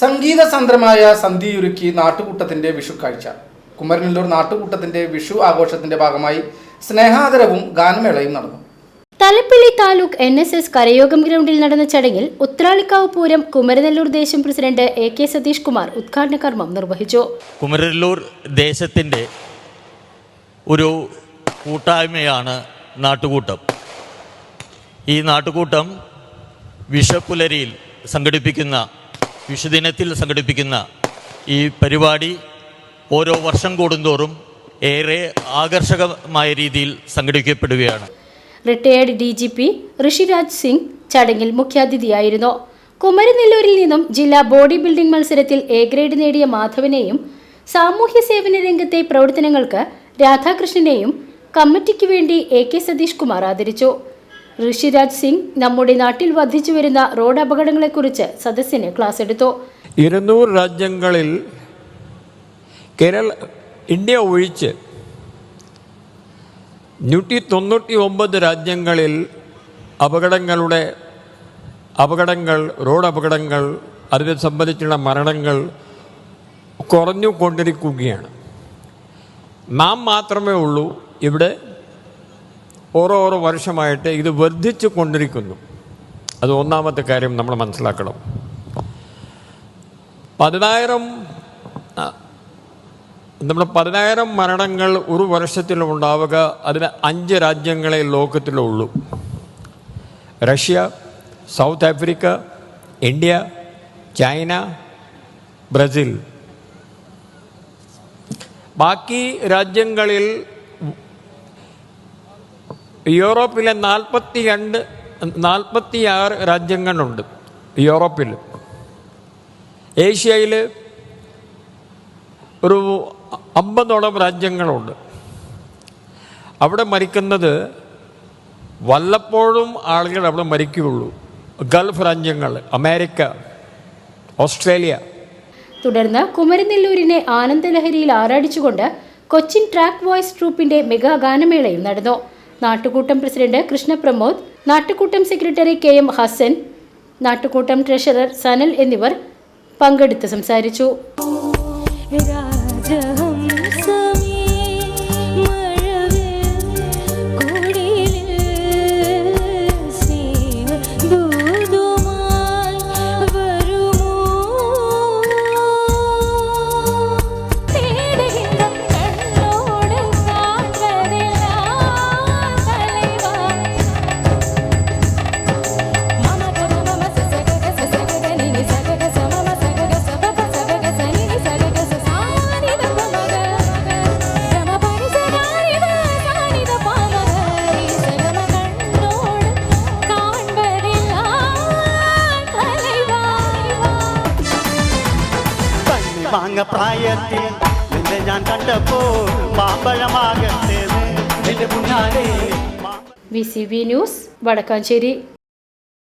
സംഗീത സന്ദ്രമായ സന്ധിയൊരുക്കി നാട്ടുകൂട്ടത്തിന്റെ വിഷു കാഴ്ച. കുമരനല്ലൂർ നാട്ടുകൂട്ടത്തിന്റെ വിഷു ആഘോഷത്തിന്റെ ഭാഗമായി സ്നേഹാദരവും ഗാനമേളയും നടന്നു. Thalappilly taluk N S S കരയോഗം ഗ്രൗണ്ടിൽ നടന്ന ചടങ്ങിൽ ഉത്രാളിക്കാവ് പൂരം കുമരനെല്ലൂർ ദേശം president A K Satheesh Kumar ഉദ്ഘാടന കർമ്മം നിർവഹിച്ചു. കുമരല്ലൂർ ദേശത്തിന്റെ ഒരു കൂട്ടായ്മയാണ് നാട്ടുകൂട്ടം. ഈ നാട്ടുകൂട്ടം വിഷപ്പുലരിയിൽ സംഘടിപ്പിക്കുന്ന വിഷുദിനത്തിൽ സംഘടിപ്പിക്കുന്ന ഈ പരിപാടി ഓരോ വർഷം കൂടുന്തോറും ഏറെ ആകർഷകമായ രീതിയിൽ സംഘടിപ്പിക്കപ്പെടുകയാണ്. Retired D G P Rishiraj Singh ചടങ്ങിൽ മുഖ്യാതിഥിയായിരുന്നു. കുമരനെല്ലൂരിൽ നിന്നും ജില്ലാ ബോഡി ബിൽഡിംഗ് മത്സരത്തിൽ എ ഗ്രേഡ് നേടിയ മാധവനെയും സാമൂഹ്യ സേവന രംഗത്തെ പ്രവർത്തനങ്ങൾക്ക് രാധാകൃഷ്ണനെയും കമ്മിറ്റിക്ക് വേണ്ടി എ കെ സതീഷ് കുമാർ ആദരിച്ചു. ഋഷിരാജ് സിംഗ് നമ്മുടെ നാട്ടിൽ വർദ്ധിച്ചു വരുന്ന റോഡ് അപകടങ്ങളെക്കുറിച്ച് സദസ്സിന് ക്ലാസ് എടുത്തു. ഇരുന്നൂറ് രാജ്യങ്ങളിൽ കേരള ഇന്ത്യ ഒഴിച്ച് നൂറ്റി തൊണ്ണൂറ്റി ഒമ്പത് രാജ്യങ്ങളിൽ അപകടങ്ങളുടെ അപകടങ്ങൾ റോഡ് അപകടങ്ങൾ അതിനെ സംബന്ധിച്ചുള്ള മരണങ്ങൾ കുറഞ്ഞുകൊണ്ടിരിക്കുകയാണ്. നാം മാത്രമേ ഉള്ളൂ ഇവിടെ ഓരോ ഓരോ വർഷമായിട്ട് ഇത് വർദ്ധിച്ചു കൊണ്ടിരിക്കുന്നു. അത് ഒന്നാമത്തെ കാര്യം നമ്മൾ മനസ്സിലാക്കണം. പതിനായിരം നമ്മൾ പതിനായിരം മരണങ്ങൾ ഒരു വർഷത്തിൽ ഉണ്ടാവുക അതിന് അഞ്ച് രാജ്യങ്ങളെ ലോകത്തിലുള്ളൂ Russia South Africa India China Brazil. ബാക്കി രാജ്യങ്ങളിൽ യൂറോപ്പിലെ നാൽപ്പത്തി രണ്ട് നാൽപ്പത്തി ആറ് രാജ്യങ്ങളുണ്ട് യൂറോപ്പിൽ ഏഷ്യയിൽ ഒരു അമ്പതോളം രാജ്യങ്ങളുണ്ട്. അവിടെ മരിക്കുന്നത് വല്ലപ്പോഴും ആളുകൾ അവിടെ മരിക്കുകയുള്ളൂ. ഗൾഫ് രാജ്യങ്ങൾ അമേരിക്ക ഓസ്ട്രേലിയ. തുടർന്ന് കുമരനെല്ലൂരിനെ ആനന്ദലഹരിയിൽ ആറാടിച്ചുകൊണ്ട് കൊച്ചിൻ ട്രാക്ക് വോയ്സ് ട്രൂപ്പിന്റെ മെഗാ ഗാനമേളയും നടന്നു. നാട്ടുകൂട്ടം പ്രസിഡന്റ് കൃഷ്ണപ്രമോദ് നാട്ടുകൂട്ടം സെക്രട്ടറി കെ എം ഹസൻ നാട്ടുകൂട്ടം ട്രഷറർ സനൽ എന്നിവർ പങ്കെടുത്ത് സംസാരിച്ചു. രാജഹംസമേ വാങ്ങ പ്രായത്തിൽ നിന്നെ ഞാൻ കണ്ടപ്പോൾ മാമ്പഴമാകത്തേത് എന്റെ മുന്നാലെ V C B news Vadakkanchery.